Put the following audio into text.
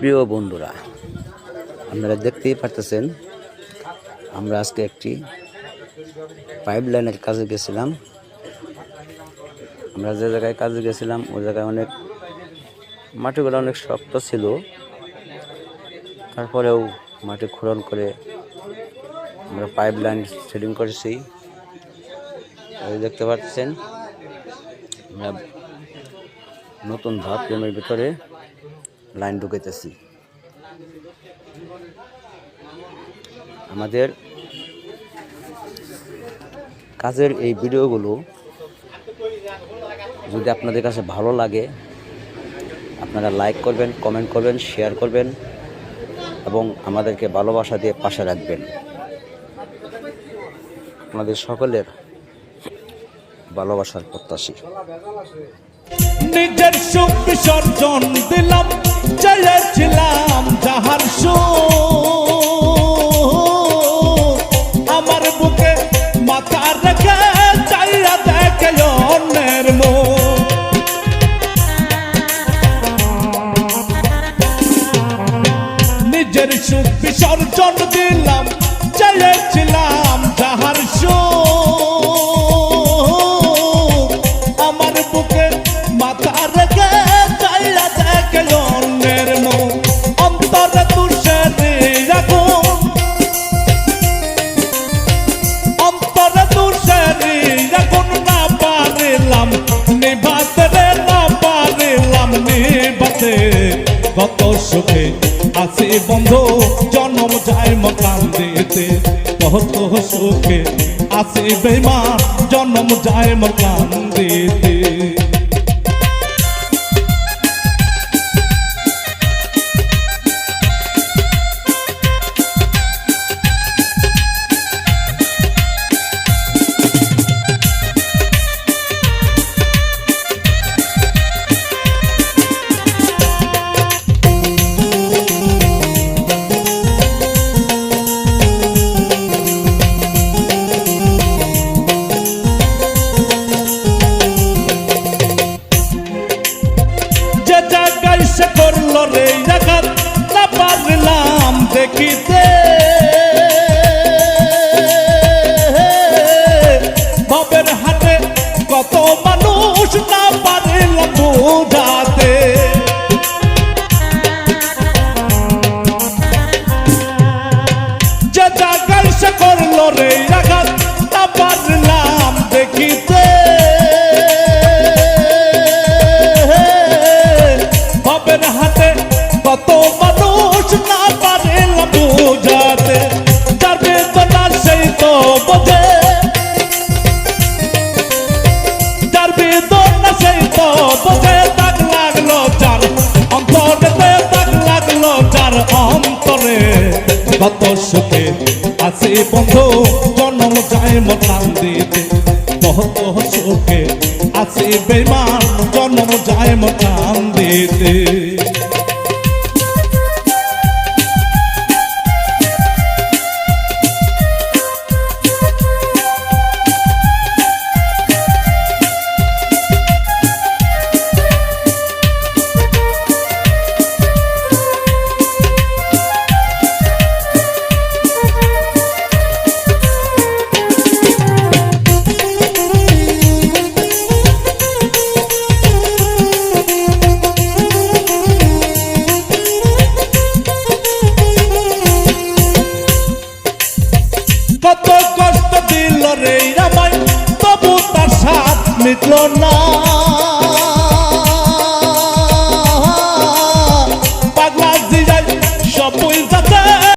প্রিয় বন্ধুরা, আপনারা দেখতেই পারতেছেন, আমরা আজকে একটি পাইপ লাইনের কাজে গেছিলাম। আমরা যে জায়গায় কাজে গেছিলাম, ওই জায়গায় অনেক, মাটিগুলো অনেক শক্ত ছিল। তারপরেও মাটি খনন করে আমরা পাইপ লাইন সেটিং করেছি। ওই দেখতে পাচ্ছেন, আমরা নতুন প্রেমের ভিতরে লাইন ঢুকাইতেছি। আমাদের কাজের এই ভিডিওগুলো যদি আপনাদের কাছে ভালো লাগে, আপনারা লাইক করবেন, কমেন্ট করবেন, শেয়ার করবেন এবং আমাদেরকে ভালোবাসা দিয়ে পাশে রাখবেন। আপনাদের সকলের ভালোবাসার প্রত্যাশী। নিজের সুখ বিসর্জন দিলাম, চেয়েছিলাম যাহার সুখ। আমার বুকে মাথা রেখে চাইয়া দেখে অন্যের মুখ। নিজের সুখ বিসর্জন দিলাম কত সুখে আছে বন্ধু, জন্ম যায় মকান দিতে। কত সুখে আছে বেমা জন্ম যায় মকান দিতে। সে করল রে আঘাত না পারলাম দেখিতে। বাবের হাতে কত মানুষ না পারলাম বুঝাতে, যার বেদনা সেই তো বোঝে। যার বেদনা সেই তো বোঝে দাগ লাগল যার অন্তরে দাগ লাগল যার অন্তরে। কত সুখে আসি বন্ধু জন্ম যায় মতান দিতে বহুত সুখে আছে বেমান জন্ম যায় মতান দিতে জিতল না।